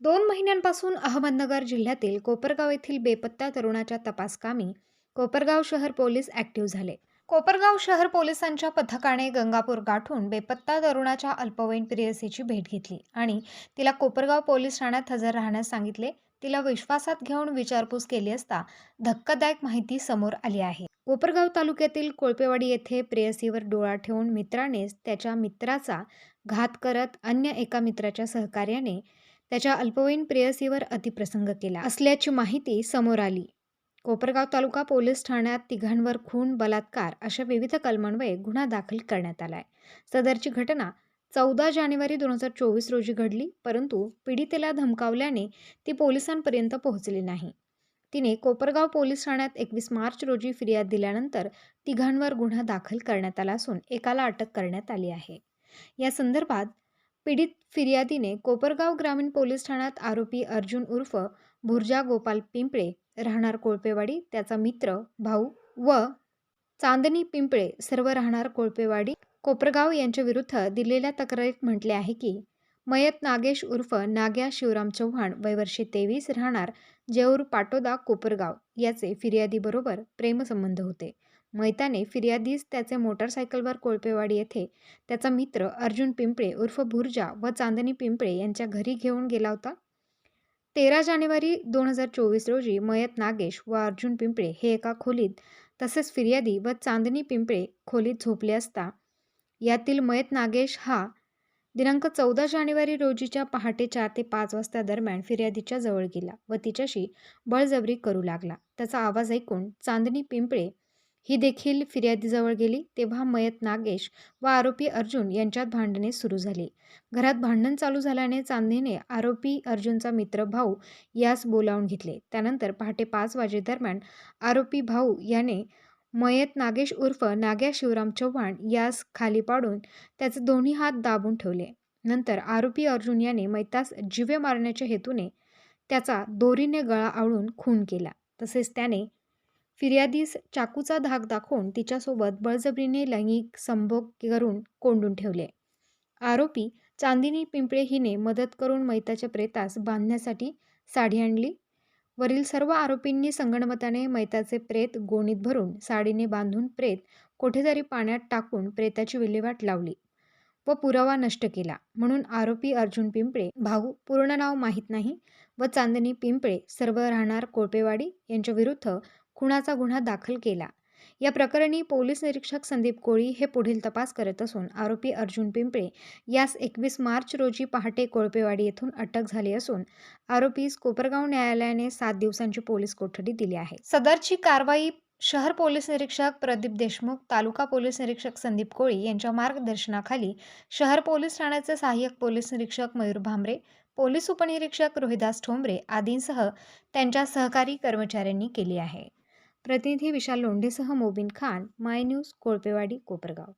दोन महिन्यांपासून अहमदनगर जिल्ह्यातील कोपरगाव येथील बेपत्ता तरुणाच्या तपासकामी कोपरगाव शहर पोलीस ॲक्टिव्ह झाले. कोपरगाव शहर पोलिसांच्या पथकाने गंगापूर गाठून बेपत्ता तरुणाच्या अल्पवयीन प्रेयसीची भेट घेतली आणि तिला कोपरगाव पोलीस ठाण्यात हजर राहण्यास सांगितले. तिला विश्वासात घेऊन विचारपूस केली असता धक्कादायक माहिती समोर आली आहे. कोपरगाव तालुक्यातील कोळपेवाडी येथे प्रेयसीवर डोळा ठेवून मित्रानेच त्याच्या मित्राचा घात करत अन्य एका मित्राच्या सहकार्याने त्याच्या अल्पवयीन प्रेयसीवर अतिप्रसंग केला. असल्याची माहिती समोर आली. कोपरगाव तालुका पोलीस ठाण्यात तिघांवर खून बलात्कार अशा विविध कलमान्वये गुन्हा दाखल करण्यात आलाय. सदरची घटना चौदा जानेवारी दोन हजार चोवीस रोजी घडली परंतु पीडितेला धमकावल्याने ती पोलिसांपर्यंत पोहोचली नाही. तिने कोपरगाव पोलीस ठाण्यात एकवीस मार्च रोजी फिर्याद दिल्यानंतर तिघांवर गुन्हा दाखल करण्यात आला असून एकाला अटक करण्यात आली आहे. या संदर्भात पीडित फिर्यादीने कोपरगाव ग्रामीण पोलीस ठाण्यात आरोपी अर्जुन उर्फ भुर्जा गोपाल पिंपळे राहणार कोळपेवाडी त्याचा मित्र भाऊ व चांदणी पिंपळे सर्व राहणार कोळपेवाडी. कोपरगाव यांच्याविरुद्ध दिलेल्या तक्रारीत म्हटले आहे की मयत नागेश उर्फ नाग्या शिवराम चव्हाण वयवर्षे तेवीस राहणार जेऊर पाटोदा कोपरगाव याचे फिर्यादीबरोबर प्रेमसंबंध होते. मैताने फिर्यादीस त्याचे मोटारसायकलवर कोळपेवाडी येथे त्याचा मित्र अर्जुन पिंपळे उर्फ भुर्जा व चांदणी पिंपळे यांच्या घरी घेऊन गेला होता. तेरा जानेवारी दोन हजार चोवीस रोजी मयत नागेश व अर्जुन पिंपळे हे एका खोलीत तसेच फिर्यादी व चांदणी पिंपळे खोलीत झोपले असता यातील मयत नागेश हा दिनांक चौदा जानेवारी रोजीच्या पहाटे चार ते पाच वाजता दरम्यान फिर्यादीच्या जवळ गेला व तिच्याशी बळजबरी करू लागला. त्याचा आवाज ऐकून चांदणी पिंपळे ही देखील फिर्यादीजवळ गेली तेव्हा मयत नागेश व आरोपी अर्जुन यांच्यात भांडणे सुरू झाली. घरात भांडण चालू झाल्याने चांदीने आरोपी अर्जुनचा मित्र भाऊ यास बोलावून घेतले. त्यानंतर पहाटे पाच वाजेदरम्यान आरोपी भाऊ याने मयत नागेश उर्फ नाग्या शिवराम चव्हाण यास खाली पाडून त्याचे दोन्ही हात दाबून ठेवले. नंतर आरोपी अर्जुन याने मैतास जिवे मारण्याच्या हेतूने त्याचा दोरीने गळा आवळून खून केला. तसेच त्याने फिर्यादीस चाकूचा धाक दाखवून तिच्यासोबत बळजबरीने लैंगिक संभोग करून कोंडून ठेवले. आरोपी चांदिनी पिंपळे हिने मदत करून मैताच्या प्रेतास बांधण्यासाठी साडी आणली. वरील सर्व आरोपींनी संगणमताने मैताचे प्रेत गोणीत भरून साडीने बांधून प्रेत कोठेतरी पाण्यात टाकून प्रेताची विल्हेवाट लावली व पुरावा नष्ट केला. म्हणून आरोपी अर्जुन पिंपळे भाऊ पूर्ण नाव माहीत नाही व चांदनी पिंपळे सर्व राहणार कोळपेवाडी यांच्या खुणाचा खुनाचा गुन्हा दाखल केला. या प्रकरणी पोलीस निरीक्षक संदीप कोळी हे पुढील तपास करत असून आरोपी अर्जुन पिंपळे यास एकवीस मार्च रोजी पहाटे कोळपेवाडी येथून अटक झाली असून आरोपीस कोपरगाव न्यायालयाने सात दिवसांची पोलीस कोठडी दिली आहे. सदरची कारवाई शहर पोलीस निरीक्षक प्रदीप देशमुख तालुका पोलीस निरीक्षक संदीप कोळी यांच्या मार्गदर्शनाखाली शहर पोलीस ठाण्याचे सहाय्यक पोलीस निरीक्षक मयूर भांबरे पोलीस उपनिरीक्षक रोहिदास ठोंबरे आदींसह त्यांच्या सहकारी कर्मचाऱ्यांनी केली आहे. प्रतिनिधी विशाल लोंढेसह मोबिन खान माय न्यूज कोळपेवाडी कोपरगाव.